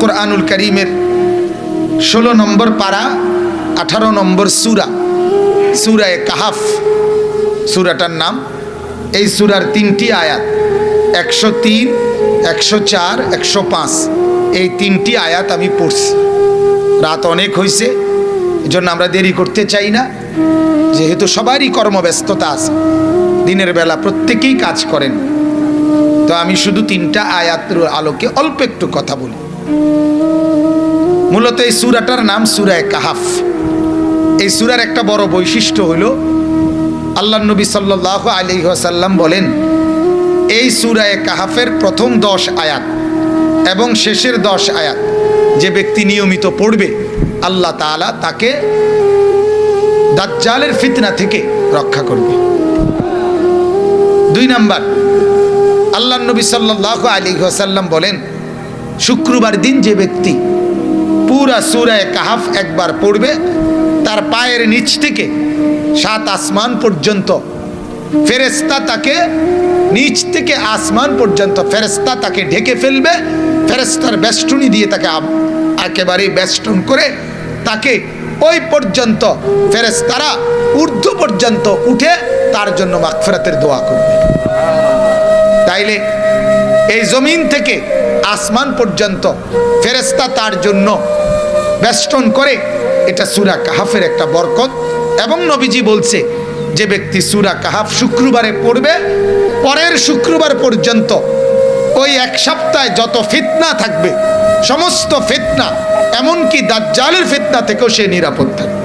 কোরআনুল করিমের ষোলো নম্বর পাড়া আঠারো নম্বর সুরা, সুরায় কাহাফ। সুরাটার নাম, এই সুরার তিনটি আয়াত, একশো তিন, একশো চার, একশো পাঁচ, এই তিনটি আয়াত আমি পড়ছি। রাত অনেক হয়েছে এই জন্য আমরা দেরি করতে চাই না, যেহেতু সবারই কর্মব্যস্ততা আছে, দিনের বেলা প্রত্যেকেই কাজ করেন। তো আমি শুধু তিনটা আয়াতের আলোকে অল্প একটু কথা বলি। মূলত এই সুরাটার নাম সুরায় কাহাফ। এই সুরার একটা বড় বৈশিষ্ট্য হলো, আল্লাহ নবী সাল্লাহ আলী আসাল্লাম বলেন, এই সুরায় কাহাফের প্রথম দশ আয়াত এবং শেষের দশ আয়াত যে ব্যক্তি নিয়মিত পড়বে, আল্লাহ তাআলা তাকে দাজ্জালের ফিতনা থেকে রক্ষা করবে। দুই নাম্বার, আল্লাহ নবী সাল্লাহ আলী আসাল্লাম বলেন শুক্রবার দিন যে ব্যক্তি পুরা সুরায় কাহাফ একবার পড়বে, তার পায়ের নিচ থেকে সাত আসমান পর্যন্ত ফেরেস্তা তাকে নিচ থেকে আসমান পর্যন্ত ফেরেস্তা তাকে ঢেকে ফেলবে ফেরেস্তার বেষ্টনী দিয়ে তাকে আব- একেবারে বেষ্টন করে তাকে ওই পর্যন্ত ফেরেস্তারা ঊর্ধ্ব পর্যন্ত উঠে তার জন্য মাগফিরাতের দোয়া করবে। তাইলে এই জমিন থেকে আসমান পর্যন্ত ফেরেস্তা তার জন্য বেষ্টন করে। এটা সুরা কাহাফের একটা বরকত। এবং নবীজি বলছে, যে ব্যক্তি সুরা কাহাফ শুক্রবারে পড়বে, পরের শুক্রবার পর্যন্ত ওই এক সপ্তাহে যত ফিতনা থাকবে, সমস্ত ফিতনা, এমনকি দাজ্জালের ফিতনা থেকেও সে নিরাপদ থাকবে।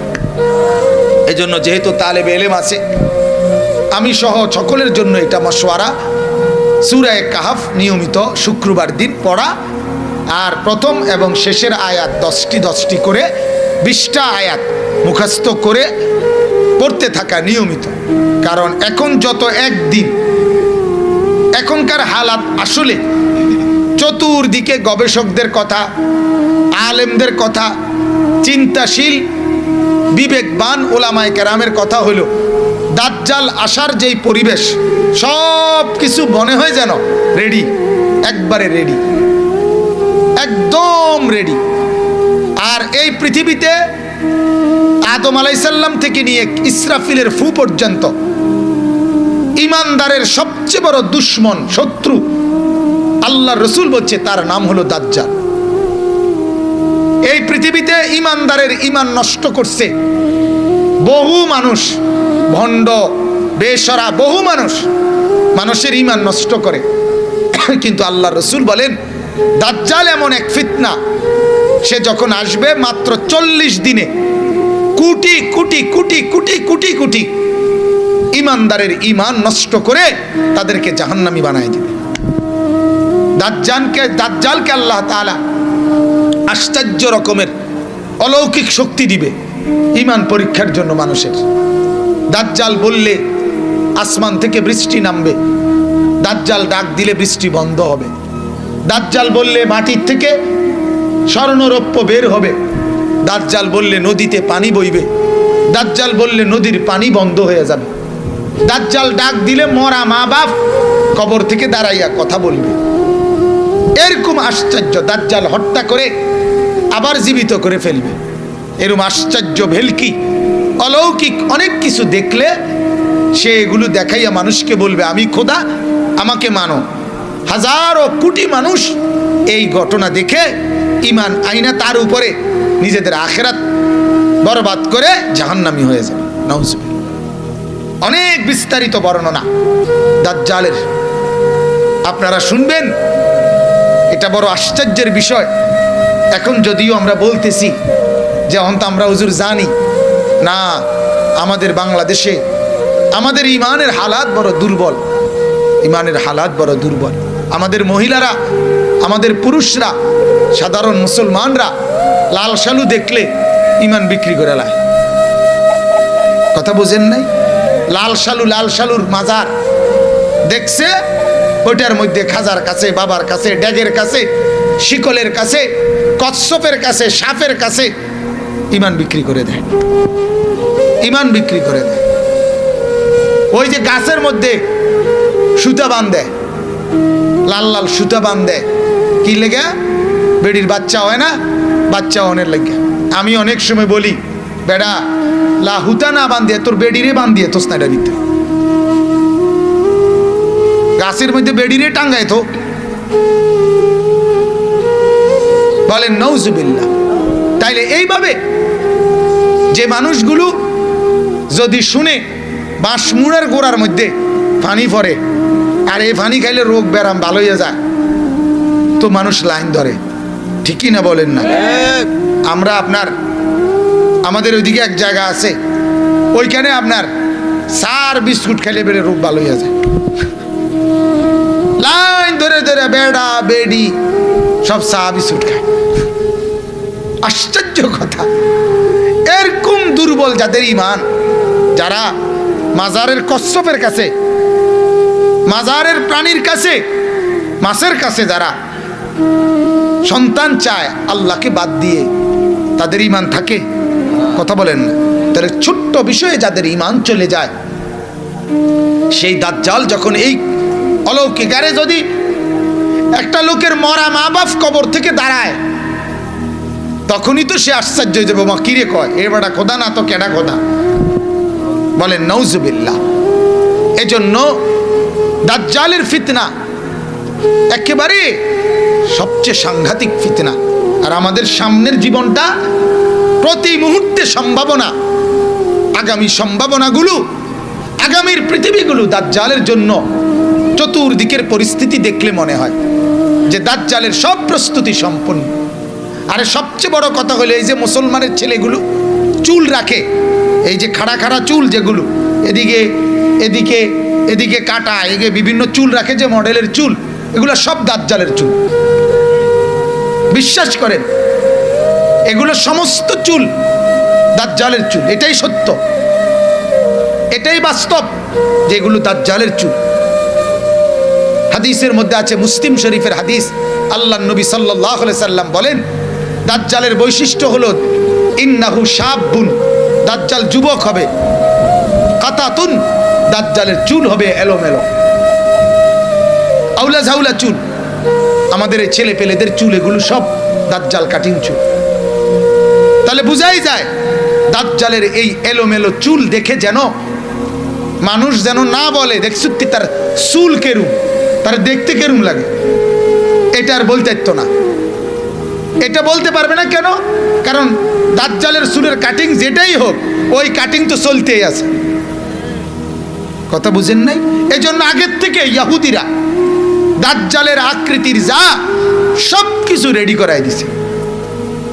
এই জন্য যেহেতু তালেব এলেম আছে, আমি সহ সকলের জন্য এটা মশওয়ারা সুরায় কাহাফ নিয়মিত শুক্রবার দিন পড়া আর প্রথম এবং শেষের আয়াত দশটি দশটি করে বিশটা আয়াত মুখস্থ করে পড়তে থাকা নিয়মিত। কারণ এখন যত একদিন এখনকার হালাত আসলে চতুর্দিকে গবেষকদের কথা, আলেমদের কথা, চিন্তাশীল, বিবেকবান ওলামায় কেরামের কথা হলো দাজ্জাল আসার যেই পরিবেশ, সব কিছু মনে হয় যেন রেডি একবারে রেডি একদম রেডি আর এই পৃথিবীতে আদম আলাইসাল্লাম থেকে নিয়ে ইসরাফিলের ফু পর্যন্ত ইমানদারের সবচেয়ে বড় দুশ্মন, শত্রু আল্লাহ রসুল বলছে, তার নাম হলো দাজ্জাল। এই পৃথিবীতে ইমানদারের ইমান নষ্ট করছে বহু মানুষ। ভণ্ড, বেসরা, বহু মানুষ মানুষের ইমান নষ্ট করে। কিন্তু আল্লাহ রসুল বলেন, দাজ্জাল এমন এক ফিতনা। সে যখন আসবে মাত্র চল্লিশ দিনে, কোটি কোটি কোটি কোটি কোটি কোটি ইমানদারের ইমান নষ্ট করে তাদেরকে জাহান্নামি বানায় দিবে। দাজ্জানকে দাজ্জালকে আল্লাহ তাআলা আশ্চর্য রকমের অলৌকিক শক্তি দিবে ইমান পরীক্ষার জন্য মানুষের। দাজ্জাল বললে, আসমান থেকে বৃষ্টি নামবে। দাজ্জাল ডাক দিলে বৃষ্টি বন্ধ হবে। দাজ্জাল বললে মাটির থেকে স্বর্ণরৌপ্য বের হবে। দাজ্জাল বললে নদীতে পানি বইবে। দাজ্জাল বললে নদীর পানি বন্ধ হয়ে যাবে। দাজ্জাল ডাক দিলে মরা মা বাপ কবর থেকে দাঁড়াইয়া কথা বলবে। এরকম আশ্চর্য দাজ্জাল হত্যা করে আবার জীবিত করে ফেলবে। এরকম আশ্চর্য ভেলকি অলৌকিক অনেক কিছু দেখলে সে এগুলো দেখাইয়া মানুষকে বলবে, আমি খোদা, আমাকে মানো। হাজারো কোটি মানুষ এই ঘটনা দেখে ইমান আইনা তার উপরে নিজেদের আখেরাত বরবাদ করে জাহান্নামি হয়ে যাবে। নাউজুবিল্লাহ। অনেক বিস্তারিত বর্ণনা দাজ্জালের। আপনারা শুনবেন, এটা বড় আশ্চর্যের বিষয়। এখন যদিও আমরা বলতেছি যে এখন তো আমরা হুজুর জানি না, আমাদের বাংলাদেশে আমাদের ইমানের হালাত বড় দুর্বল। ইমানের হালাত বড় দুর্বল। আমাদের মহিলারা, আমাদের পুরুষরা, সাধারণ মুসলমানরা লাল সালু দেখলে ইমান বিক্রি করে লায়। কথা বোঝেন নাই? লাল সালু লাল সালুর মাজার দেখছে, ওইটার মধ্যে খাজার কাছে, বাবার কাছে, ড্যাগের কাছে, শিকলের কাছে, কচ্ছপের কাছে, সাপের কাছে ইমান বিক্রি করে দেয়। ইমান বিক্রি করে দেয়। ওই যে গাছের মধ্যে সুতা বাঁধে, লাল লাল সুতা বাঁধে, কি লেগে? বেডির বাচ্চা হয় না? বাচ্চা অনেক লাগে। আমি অনেক সময় বলি, বেড়া, লা হুতা না বান্ধিয়ে তোর বেডিরে বান্ধিয়ে তোস না ভিতরে গাছের মধ্যে বেডিরে টাঙ্গায় তো। বলেন নৌজুবিল্লা তাইলে এইভাবে যে মানুষগুলো যদি শুনে বাঁশমুড়ের গোড়ার মধ্যে পানি পড়ে আর এই পানি খাইলে রোগ ব্যারাম ভালো হয়ে যায় তো মানুষ লাইন ধরে। ঠিকই না বলেন না? আমরা আপনার আমাদের ওইদিকে এক জায়গা আছে ওইখানে আপনার সার বিস্কুট খেলে বেড়ে রোগ ভালো হয়ে যায়। লাইন ধরে ধরে বেড়া বেডি সব চা বিস্কুট খায়। আশ্চর্য কথা। এরকম দুর্বল যাদের ইমান যারা মাজারের কশ্যপের কাছে, মাজারের প্রাণীর কাছে, মাছের কাছে যারা সন্তান চায়, আল্লাহকে বাদ দিয়ে তাদের ইমান থাকে? কথা বলেন তাহলে ছোট্ট বিষয়ে যাদের ইমান চলে যায়, সেই দাজ্জাল যখন এই অলৌকিক আরে যদি একটা লোকের মরা মা বাপ কবর থেকে দাঁড়ায় তখনই তো সে আশ্চর্য হয়ে যাবে, মা কিরে কয়? এ বেটা খোদা না, তো কেডা খোদা? বলেন নৌজুবিল্লাহ এজন্য দাজ্জালের ফিতনা একেবারে সবচেয়ে সাংঘাতিক ফিতনা। আর আমাদের সামনের জীবনটা প্রতি মুহূর্তে সম্ভাবনা, আগামী সম্ভাবনাগুলো, আগামীর পৃথিবীগুলো দাজ্জালের জন্য চতুর্দিকের পরিস্থিতি দেখলে মনে হয় যে দাজ্জালের সব প্রস্তুতি সম্পন্ন। আরে সবচেয়ে বড় কথা হলো এই যে মুসলমানের ছেলেগুলো চুল রাখে। এই যে খাড়া খাড়া চুল যেগুলো, এদিকে এদিকে এদিকে কাটা, এদিকে বিভিন্ন চুল রাখে যে মডেলের চুল, এগুলো সব দাজ্জালের চুল। বিশ্বাস করেন, এগুলো সমস্ত চুল দাজ্জালের চুল, এটাই সত্য। এটাই বাস্তব যে যেগুলো দাজ্জালের চুল। হাদিসের মধ্যে আছে মুসলিম শরীফের হাদিস আল্লাহ নবী সাল্লাহ সাল্লাম বলেন দাজ্জালের বৈশিষ্ট্য হলো ইন্নাহু সাবুন দাজ্জাল যুবক হবে। কাতাতুন, দাজ্জালের চুল হবে এলোমেলো। আউলা ঝাউলা চুল, আমাদের এই ছেলে পেলেদের চুল, এগুলো সব দাজ্জাল কাটিং চুল। তাহলে বুঝাই যায়, দাজ্জালের এই এলোমেলো চুল দেখে যেন মানুষ যেন না বলে দেখ সত্যি তার চুল কেরুম, তার দেখতে কেরুম লাগে। এটা আর বলতে না। এটা বলতে পারবে না কেন? কারণ দাজ্জালের চুলের কাটিং যেটাই হোক, ওই কাটিং তো চলতেই আছে। কথা বুঝেন নাই? এই জন্য আগের থেকে ইয়াহুদিরা দাজ্জালের আকৃতির যা সব কিছু রেডি করাই দিছে।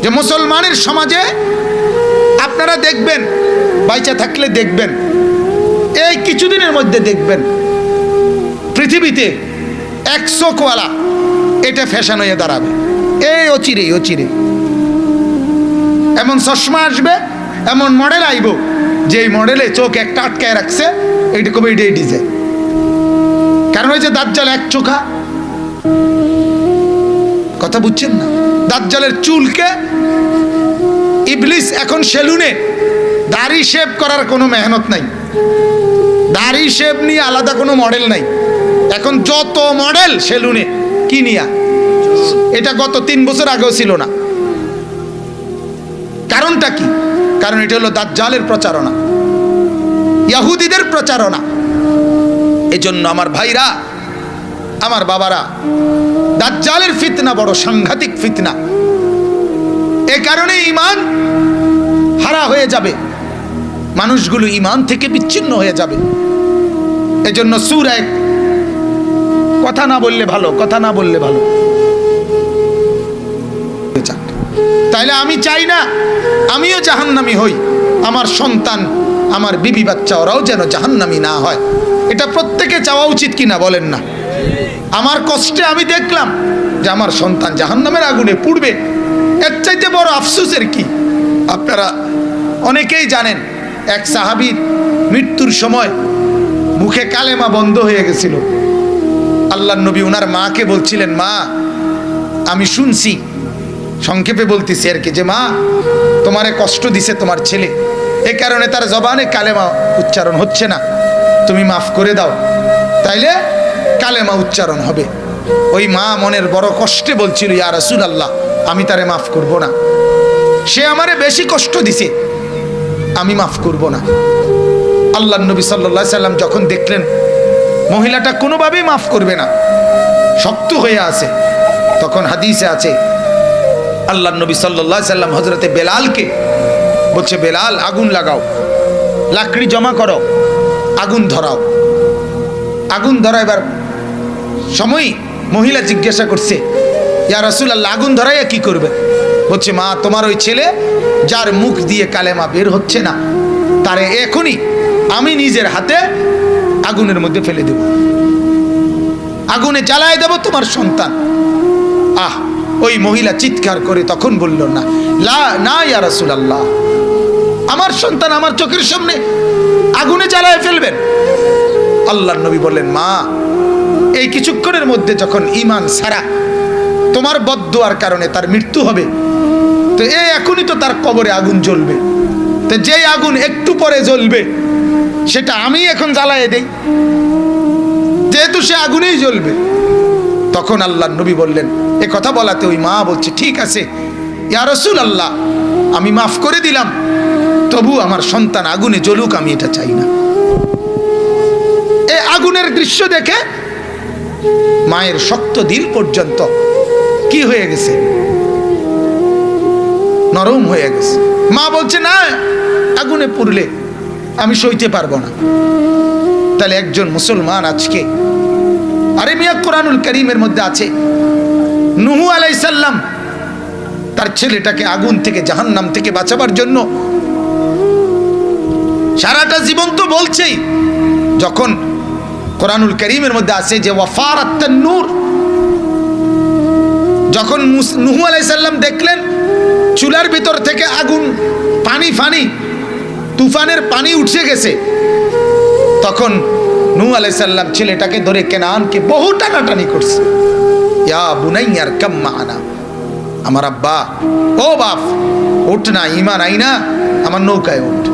যে মুসলমানের সমাজে আপনারা দেখবেন, বাইচা থাকলে দেখবেন, এই কিছুদিনের মধ্যে দেখবেন, পৃথিবীতে একশো কোয়ালা এটা ফ্যাশন হয়ে দাঁড়াবে। এই অচিরে অচিরে। এমন চশমা আসবে, এমন মডেল আইব যে মডেলে চোখ একটা আটকায় রাখছে, এইটা কবে এটাই ডিজাইন কারণ হয়েছে দাজ্জাল এক চোখা। কথা বুঝছেন না? দাজ্জালের চুলকে ইবলিস এখন সেলুনে। দাড়ি শেভ করার কোনো মেহনত নাই। দাড়ি শেভ নিয়ে আলাদা কোনো মডেল নাই। এখন যত মডেল সেলুনে, কি নিয়া? এটা গত তিন বছর আগেও ছিল না। কারণটা কি? কারণ এটা হলো দাজ্জালের প্রচারণা। ইয়াহুদিদের প্রচারণা। এজন্য আমার ভাইরা, আমার বাবারা, দাজ্জালের ফিতনা বড় সাংঘাতিক ফিতনা। এ কারণে ইমান হারা হয়ে যাবে। মানুষগুলো ইমান থেকে বিচ্ছিন্ন হয়ে যাবে। এজন্য সুর এক, কথা না বললে ভালো, কথা না বললে ভালো। যাক। তাইলে আমি চাই না, আমিও জাহান্নামি হই। আমার সন্তান, আমার বিবি বাচ্চা, ওরাও যেন জাহান্নামি না হয়। এটা প্রত্যেকে চাওয়া উচিত কিনা বলেন না। আমার কষ্টে আমি দেখলাম যে আমার সন্তান জাহান্নামের আগুনে পুড়বে। এর চাইতে বড় আফসোসের কি? আপনারা অনেকেই জানেন, এক সাহাবীর মৃত্যুর সময় মুখে কালেমা বন্ধ হয়ে গেছিল। আল্লাহ নবী ওনার মাকে বলছিলেন, মা, আমি শুনছি সংক্ষেপে বলতেছি আর কি, যে মা, তোমারে কষ্ট দিছে তোমার ছেলে। এ কারণে তার জবানে কালেমা উচ্চারণ হচ্ছে না। তুমি মাফ করে দাও, তাইলে কালেমা উচ্চারণ হবে। ওই মা মনের বড় কষ্টে বলছিল, ইয়া রাসূল আল্লাহ আমি তারে মাফ করব না। সে আমারে বেশি কষ্ট দিছে, আমি মাফ করব না। আল্লাহ নবী সাল্লা সাল্লাম যখন দেখলেন, মহিলাটা কোনোভাবেই মাফ করবে না, শক্ত হয়ে আছে, তখন হাদিসে আছে আল্লাহ নবী সাল্লাহ সাল্লাম হজরতে বেলালকে বলছে, বেলাল, আগুন লাগাও, লাকড়ি জমা করো, আগুন ধরাও। আগুন ধরা এবার সময় মহিলা জিজ্ঞাসা করছে, ইয়া রসুল আল্লাহ আগুন ধরাইয়া কি করবে? বলছে, মা, তোমার ওই ছেলে যার মুখ দিয়ে কালেমা বের হচ্ছে না, তারে এখনই আমি নিজের হাতে আগুনের মধ্যে ফেলে দেব। আগুনে জ্বালায় দেব তোমার সন্তান। আহ ওই মহিলা চিৎকার করে তখন বলল, না, লা, না, ইয়া রসুল আল্লাহ আমার সন্তান আমার চোখের সামনে আগুনে জ্বালায় ফেলবেন। আল্লাহ নবী বললেন, মা, এই কিছুক্ষণের মধ্যে যখন ইমান সারা তোমার বদুয়ার কারণে তার মৃত্যু হবে, তো এই এখনই তো তার কবরে আগুন জ্বলবে। তো যেই আগুন একটু পরে জ্বলবে, সেটা আমি এখন জ্বালায় দেই। যেহেতু সে আগুনেই জ্বলবে তখন আল্লাহ নবী বললেন, এ কথা বলাতে ওই মা বলছে, ঠিক আছে, ইয়া রসুল আল্লাহ আমি মাফ করে দিলাম, তবু আমার সন্তান আগুনে জ্বলুক, আমি এটা চাই না। এই আগুনের দৃশ্য দেখে মায়ের শক্ত দিল পর্যন্ত কি হয়ে গেছে? নরম হয়ে গেছে। মা বলছে, না, আগুনে পুড়লে আমি সইতে পারব না। তাহলে একজন মুসলমান আজকে আরে মিয়া, কোরআনুল করিমের মধ্যে আছে। নুহু আলাইসাল্লাম তার ছেলেটাকে আগুন থেকে, জাহান্নাম থেকে বাঁচাবার জন্য সারাটা জীবন তো বলছেই, যখন কোরআনুল করিমের মধ্যে আছে যে ওয়াফার নূর। যখন নুহু আলাইসাল্লাম দেখলেন, চুলার ভিতর থেকে আগুন, পানি, ফানি, তুফানের পানি উঠে গেছে, তখন নুহু আলাইসাল্লাম ছেলেটাকে ধরে কেনানকে বহু টানাটানি করছে। ইয়া আমার আব্বা, ও বাপ, উঠ না ইমান আই না, আমার নৌকায় উঠ।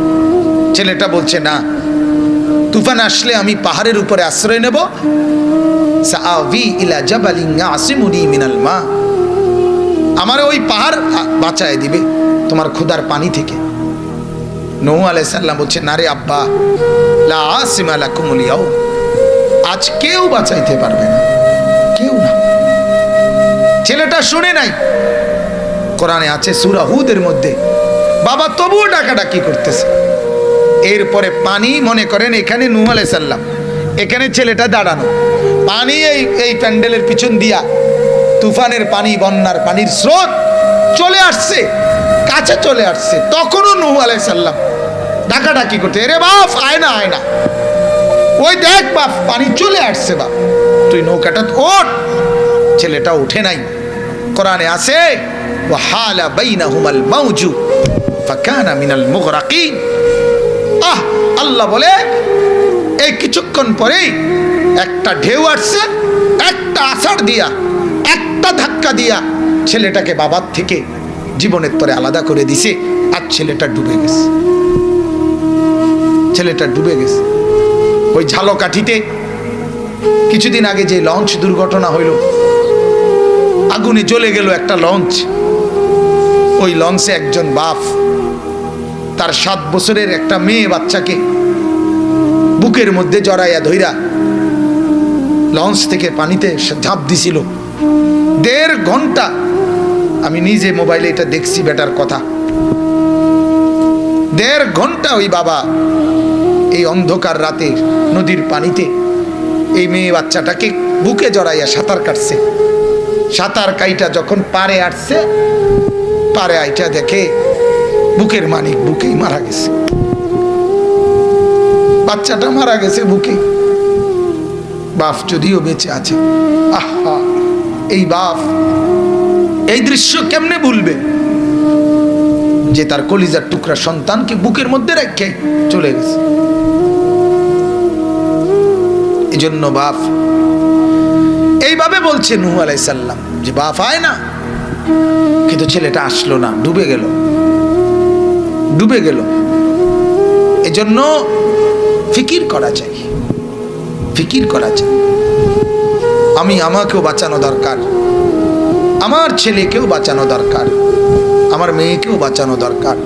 ছেলেটা বলছে, না, তুফান আসলে আমি পাহাড়ের উপরে আশ্রয় নেব। মা। আমার ওই পাহাড় বাঁচায় দিবে তোমার ক্ষুদার পানি থেকে। নৌ আলাই সাল্লাম বলছে না রে আব্বা, লা আসিমা আজ কেউ বাঁচাইতে পারবে না, কেউ না। ছেলেটা শুনে নাই। কোরআনে আছে সূরা হুদের মধ্যে, বাবা তবুও ডাকাডাকি করতেছে। এরপরে পানি মনে করেন এখানে নূহ আলাই সাল্লাম এখানে ছেলেটা দাঁড়ানো। পানি এই এই প্যান্ডেলের পিছন দিয়া, তুফানের পানি, বন্যার পানির স্রোত চলে আসছে। কাছে চলে আসছে। তখনও নূহ আলাই সাল্লাম ডাকাডাকি করতে এরে বাপ, আয় না আয় না। ওই দেখ বাপ, পানি চলে আসছে বাপ। তুই নৌকাটা ওঠ। ছেলেটা উঠে নাই। কোরআনে আছে ওয়াহালা বাইনাহুমাল মাউজু, ফাকানা মিনাল মুগরাকিন। আহ, আল্লাহ বলে, এই কিছুক্ষণ পরেই একটা ঢেউ আসছে, একটা আষাঢ় দিয়া, একটা ধাক্কা দিয়া ছেলেটাকে বাবার থেকে জীবনের তরে আলাদা করে দিছে, আর ছেলেটা ডুবে গেছে। ছেলেটা ডুবে গেছে। ওই ঝালকাঠিতে কিছুদিন আগে যে লঞ্চ দুর্ঘটনা হইল, আগুনে জ্বলে গেল একটা লঞ্চ। ওই লঞ্চে একজন বাপ, তার সাত বছরের একটা মেয়ে বাচ্চাকে বুকের মধ্যে জড়াইয়া ধইরা লঞ্চ থেকে পানিতে ঝাঁপ দিছিল। দেড় ঘণ্টা আমি নিজে মোবাইলে এটা দেখছি, বেটার কথা। দেড় ঘণ্টা ওই বাবা এই অন্ধকার রাতে নদীর পানিতে এই মেয়ে বাচ্চাটাকে বুকে জড়াইয়া সাঁতার কাটছে। সাঁতার কাইটা যখন পারে আসছে পারে আইটা দেখে বুকের মানিক বুকেই মারা গেছে। বাচ্চাটা মারা গেছে বুকে। বাপ যদিও বেঁচে আছে। আহা, এই বাপ এই দৃশ্য কেমনে ভুলবে? যে তার কলিজার টুকরা সন্তানকে বুকের মধ্যে রেখে চলে গেছে। এই জন্য বাপ, এইভাবে বলছে নুহু আলাইসাল্লাম যে বাপ আয় না। কিন্তু ছেলেটা আসলো না, ডুবে গেল। ডুবে গেল। এজন্য ফিকির করা চাই। ফিকির করা চাই। আমি আমাকেও বাঁচানো দরকার। আমার ছেলেকেও বাঁচানো দরকার। আমার মেয়েকেও বাঁচানো দরকার।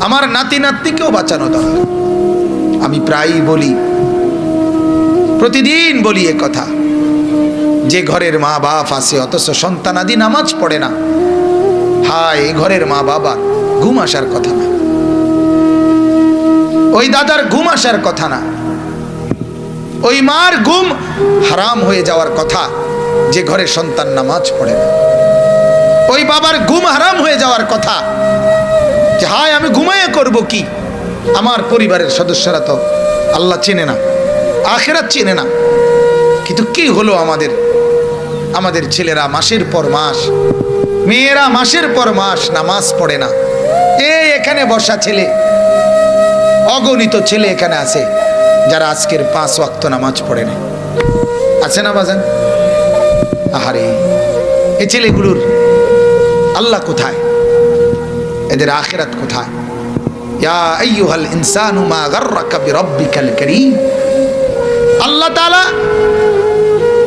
আমার নাতি নাতনিকেও বাঁচানো দরকার। আমি প্রায়ই বলি, প্রতিদিন বলি এ কথা, যে ঘরের মা বাপ আছে, অথচ সন্তানাদি নামাজ পড়ে না। হায় ঘরের মা বাবা ঘুম আসার কথা না। ওই দাদার ঘুম আসার কথা না। ওই মার ঘুম হারাম হয়ে যাওয়ার কথা। যে ঘরে সন্তান নামাজ পড়ে না। ওই বাবার ঘুম হারাম হয়ে যাওয়ার কথা যে, হায়, আমি ঘুমাইয়ে করব কি? আমার পরিবারের সদস্যরা তো আল্লাহ চেনে না আখেরাত চেনে না। কিন্তু কি হলো আমাদের? আমাদের ছেলেরা মাসের পর মাস, মেয়েরা মাসের পর মাস নামাজ পড়ে না। এ, এখানে বসা ছেলে, অগণিত ছেলে এখানে আছে, যারা আজকের পাঁচ ওয়াক্ত নামাজ পড়ে না। আছে না বাজান? আহারে এই ছেলেগুলোর আল্লাহ কোথায়? এদের আখেরাত কোথায়? আল্লাহ তাআলা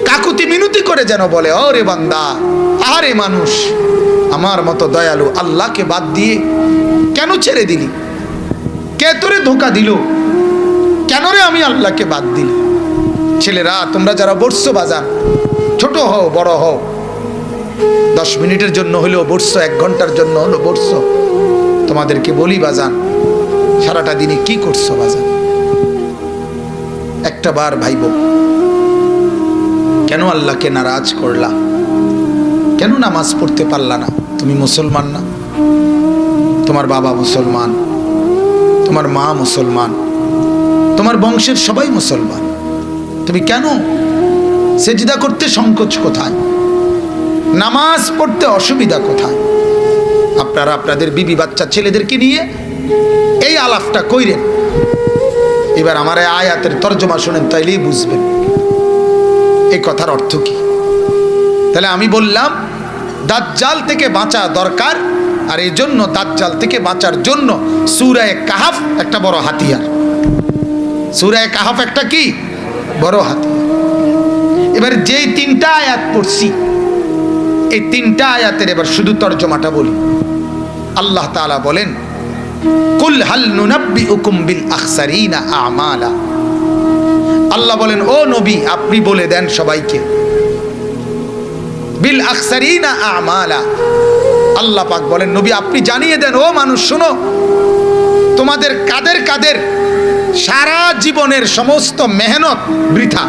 কাকুতি মিনতি করে যেন বলে ওরে বান্দা আরে মানুষ, আমার মতো দয়ালু আল্লাহকে বাদ দিয়ে কেন ছেড়ে দিলি? কে তোরে ধোকা দিল? কেন রে আমি আল্লাহকে বাদ দিলি? ছেলেরা, তোমরা যারা বসছো বাজান ছোট হও, বড় হও। দশ মিনিটের জন্য হলেও বসছো, এক ঘণ্টার জন্য হলো বসছো। তোমাদেরকে বলি, বাজান, সারাটা দিনে কি করছ, বাজান? একটা বার ভাইব, কেন আল্লাহকে নারাজ করলা? কেন নামাজ পড়তে পারলা না? তুমি মুসলমান না? তোমার বাবা মুসলমান, তোমার মা মুসলমান, তোমার বংশের সবাই মুসলমান। তুমি কেন সেজদা করতে সংকোচ কোথায়? নামাজ পড়তে অসুবিধা কোথায়? আপনারা আপনাদের বিবি বাচ্চা ছেলেদেরকে নিয়ে এই আলাপটা কইরেন। এবার আমার আয়াতের তর্জমা শুনেন, তাইলেই বুঝবেন। এই কথার অর্থ কি? তাহলে আমি বললাম, দাজ্জাল থেকে বাঁচা দরকার, আর এই জন্য দাজ্জাল থেকে বাঁচার জন্য সুরায় কাহাফ একটা বড় হাতিয়ার। সুরায় কাহাফ একটা কি? বড় হাতিয়ার। এবার যেই তিনটা আয়াত পড়ছি, এই তিনটা আয়াতের এবার শুধু তর্জমাটা বলি। আল্লাহ তাআলা বলেন, কুল হাল নুনাব্বি উকুম বিল আখসারিনা আমালা। আল্লাহ বলেন, ও নবী, আপনি বলে দেন সবাইকে, বিল আখসারিনা আমালা। আল্লাহ পাক বলেন, নবী, আপনি জানিয়ে দেন, ও মানুষ, শোনো, তোমাদের কাদের কাদের সারা জীবনের সমস্ত মেহনত বৃথা।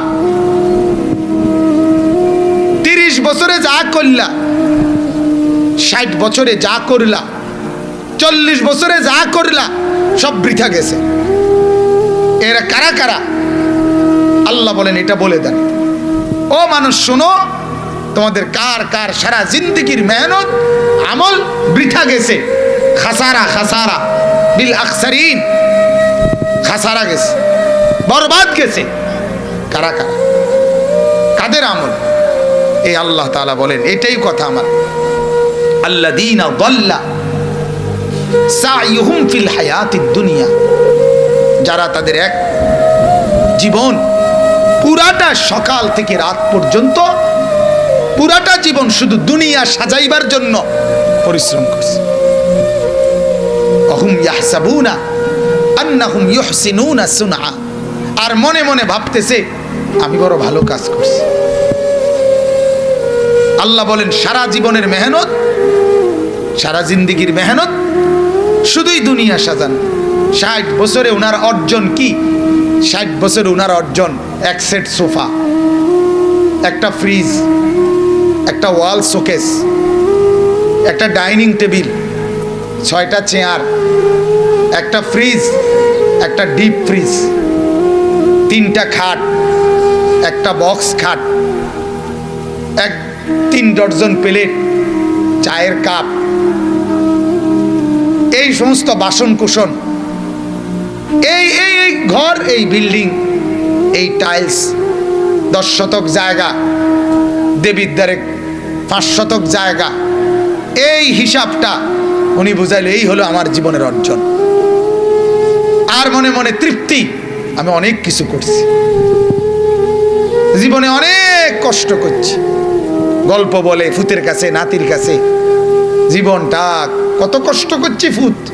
বছরে যা করলা, ষাট বছরে যা করলা, চল্লিশ বছরে যা করলা, সব বৃথা গেছে। এরা কারা কারা? আল্লাহ বলেন, এটা বলে দেন। ও মানুষ, শোনো, তোমাদের কার কার সারা জিন্দগির মেহনত, আমল বৃথা গেছে। খাসারা খাসারা, বিল আকসারিন, খাসারা গেছে, বরবাদ গেছে। কারা কারা? কাদের আমল? এই আল্লাহ তাআলা বলেন, এটাই কথা আমার। আল্লাহ দিন ফিল হায়াতিদ দুনিয়া। যারা তাদের এক জীবন পুরাটা সকাল থেকে রাত পর্যন্ত পুরাটা জীবন শুধু দুনিয়া সাজাইবার জন্য পরিশ্রম করছে। অহুম ইয়াহসাবুনা আন্নাহুম ইউহসিনুনা সুনআ। আর মনে মনে ভাবতেছে, আমি বড় ভালো কাজ করছি। আল্লাহ বলেন, সারা জীবনের মেহনত, সারা জিন্দিগির মেহনত, শুধুই দুনিয়া সাজান। ষাট বছরে ওনার অর্জন কি? ষাট বছরে ওনার অর্জন, এক সেট সোফা, একটা ফ্রিজ, একটা ওয়াল শোকেস, একটা ডাইনিং টেবিল, ছয়টা চেয়ার, একটা ফ্রিজ, একটা ডিপ ফ্রিজ, তিনটা খাট, একটা বক্স খাট, এক তিন ডজন প্লেট চায়ের কাপ। এই সমস্ত বাসন কুসন এই এই ঘর, এই বিল্ডিং, এই টাইলস, দশ শতক জায়গা, দেবীর দেবিদ্বারে পাঁচ শতক জায়গা। এই হিসাবটা উনি বুঝাইলো, এই হলো আমার জীবনের অর্জন। আর মনে মনে তৃপ্তি, আমি অনেক কিছু করছি। জীবনে অনেক কষ্ট করছি। গল্প বলে ফুতের কাছে, নাতির কাছে। জীবনটা কত কষ্ট করছি ফুত।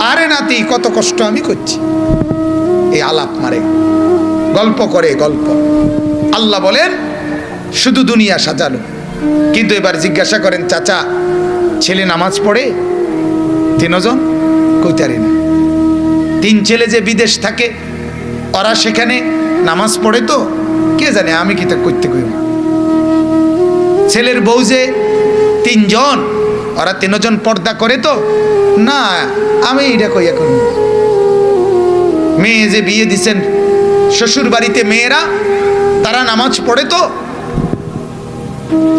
আরে নাতি, কত কষ্ট আমি করছি। এই আলাপ মারে। গল্প করে গল্প। আল্লাহ বলেন, শুধু দুনিয়া সাজালো। কিন্তু এবার জিজ্ঞাসা করেন, চাচা, ছেলে নামাজ পড়ে? তিনজন কইতারি না? তিন ছেলে যে বিদেশ থাকে, ওরা সেখানে নামাজ পড়ে তো, কে জানে আমি কি তা করতে কই ছেলের বউ যে তিনজন, ওরা তিনজন পর্দা করে তো? না, আমি এটা কই এখন মেয়ে যে বিয়ে দিছেন শ্বশুর বাড়িতে মেয়েরা, তারা নামাজ পড়ে তো?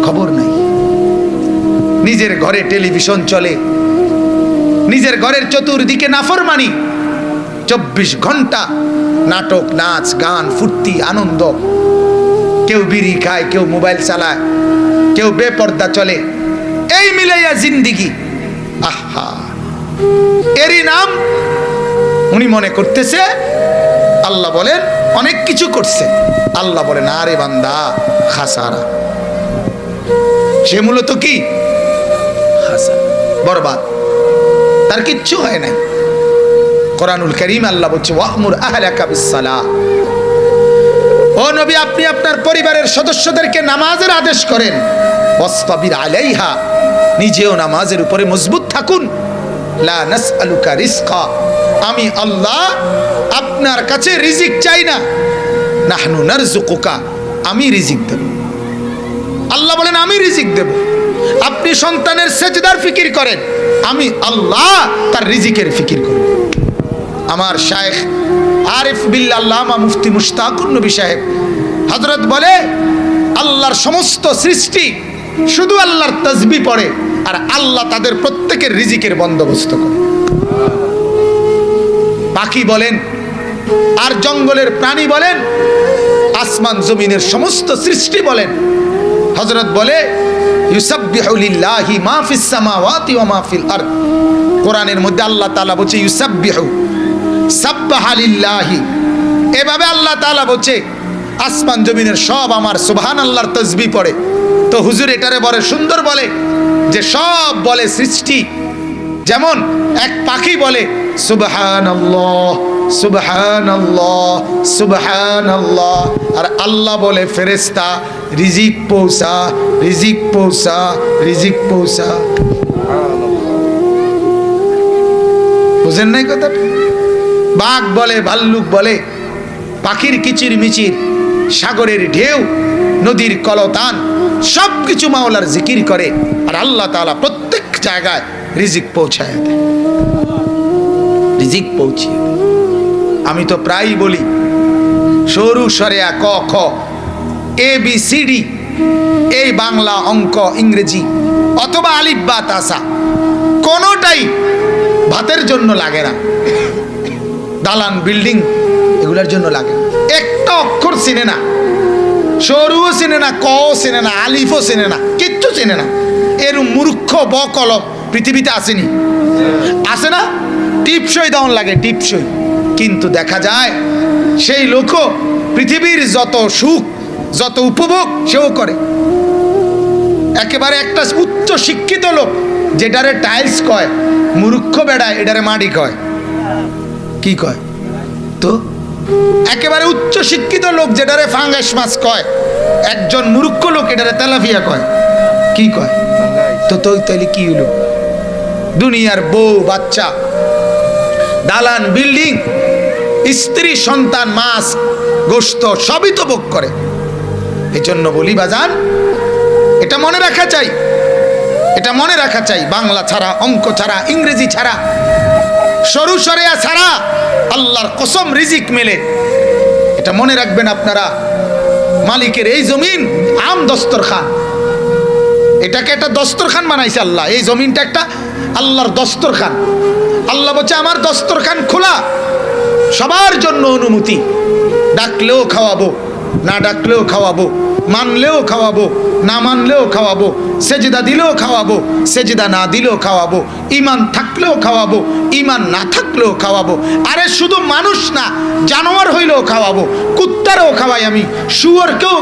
খবর নাই। নিজের ঘরে টেলিভিশন চলে। নিজের ঘরের চতুর্দিকে নাফরমানি। চব্বিশ ঘণ্টা নাটক, নাচ, গান, ফুর্তি, আনন্দ। কেউ বিড়ি খায়, কেউ মোবাইল চালায়। কেউ বেপর্দা চলে। এই মিলাইয়া জিন্দিগি। আহা। এরই নাম উনি মনে করতেছে, আল্লাহ বলেন, অনেক কিছু করছে। আল্লাহ বলেন, আরে বান্দা, খাসারা। সে মূলত কি? বরবাদ। তার কিচ্ছু হয় নাই। কোরআনুল করিম আল্লাহ বলছে, ওয়াহমুর আহলাকা বিসসালাহ ও নবী, আপনি আপনার পরিবারের সদস্যদেরকে নামাজের আদেশ করেন। ওয়াসতাবির আলাইহা, নিজেও নামাজের উপরে মজবুত থাকুন। লা আমি আল্লাহ আপনার কাছে রিজিক চাই না। নাহনু নারজুকুকা আমি রিজিক দেব। আল্লাহ বলেন, আমি রিজিক দেব। আপনি সন্তানের সেজদার ফিকির করেন, আমি আল্লাহ তার রিজিকের ফিকির করব আমার শায়েখ আরিফ বিল্লাল্লামা মুফতি মুশতাকুর নবী সাহেব। হজরত বলে, আল্লাহর সমস্ত সৃষ্টি শুধু আল্লাহর তসবি পড়ে, আর আল্লাহ তাদের প্রত্যেকের রিজিকের বন্দোবস্ত করে। পাখি বলেন, আর জঙ্গলের প্রাণী বলেন, আসমান জমিনের সমস্ত সৃষ্টি বলেন। হজরত বলে, ইউসাব্বিহু লিল্লাহি মা ফিস সামাওয়াতি ওয়া কোরআনের মধ্যে আল্লাহ তাআলা বলছে, ইউসাব্বিহু। সাব্বাহা এভাবে আল্লাহ তাআলা বলছে, আসমান জমিনের সব আমার সুবহান আল্লাহর তসবি পড়ে। তো হুজুর এটারে বলে, সুন্দর বলে, যে সব বলে সৃষ্টি। যেমন এক পাখি বলে সুবহান সুবহান সুবহান আর আল্লাহ বলে ফেরেস্তা রিজিক পৌঁছা রিজিক পৌঁছা রিজিক পৌঁছা। বুঝেন নাই কথাটা? বাঘ বলে, ভাল্লুক বলে, পাখির কিচির মিচির, সাগরের ঢেউ, নদীর কলতান সব কিছু মাওলার জিকির করে আর আল্লাহ তাআলা প্রত্যেক জায়গায় রিজিক পৌঁছায় দেয় রিজিক পৌঁছিয়ে। আমি তো প্রায়ই বলি, সরু সরেয়া ক, খ, এ, বি, সি, ডি, এই বাংলা অঙ্ক, ইংরেজি, অথবা আলিফ বা তাসা, কোনোটাই ভাতের জন্য লাগে না দালান, বিল্ডিং, এগুলোর জন্য লাগে। একটা অক্ষর চিনে না। সরুও চিনে না, কও চিনে না, আলিফও চিনে না, কিচ্ছু চিনে না। এর মূর্খ ব কলম পৃথিবীতে আসেনি। আসে না? টিপসই দাউন লাগে, টিপসই। কিন্তু দেখা যায়, সেই লোকও পৃথিবীর যত সুখ, যত উপভোগ, সেও করে। একেবারে একটা উচ্চ শিক্ষিত লোক, যেটারে টাইলস কয়, মূর্খ বেড়ায়, এটারে মাটি কয়। কি কয়? তো? একেবারে উচ্চ শিক্ষিত লোক যেটারে ফাঙ্গাস মাছ কয়, একজন মূর্খ লোক এটারে তেলাফিয়া কয়। কি কয়? তো তো তাইলে কি হলো? দুনিয়ার বউ, বাচ্চা, দালান, বিল্ডিং, স্ত্রী, সন্তান, মাছ, গোস্ত, সবই তো ভোগ করে। এই জন্য বলি বাজান, এটা মনে রাখা চাই। এটা মনে রাখা চাই, বাংলা ছাড়া, অঙ্ক ছাড়া, ইংরেজি ছাড়া। সরু সরেয়া ছাড়া, আল্লাহর কসম রিজিক মেলে। এটা মনে রাখবেন আপনারা, মালিকের এই জমিন আম দস্তরখান। এটাকে একটা দস্তরখান বানাইছে আল্লাহ। এই জমিনটা একটা আল্লাহর দস্তরখান। আল্লাহ বলছে, আমার দস্তরখান খোলা। সবার জন্য অনুমতি। ডাকলেও খাওয়াবো, না ডাকলেও খাওয়াবো। মানলেও খাওয়াবো, না মানলেও খাওয়াবো, সেজদা দিলেও খাওয়াবো, সেজদা না দিলেও খাওয়াবো ইমান থাকলেও খাওয়াবো ইমান না থাকলেও খাওয়াবো। আরে শুধু মানুষ না, জানোয়ার হইলেও খাওয়াবো, কুত্তারও খাওয়াই আমি, শুয়োরকেও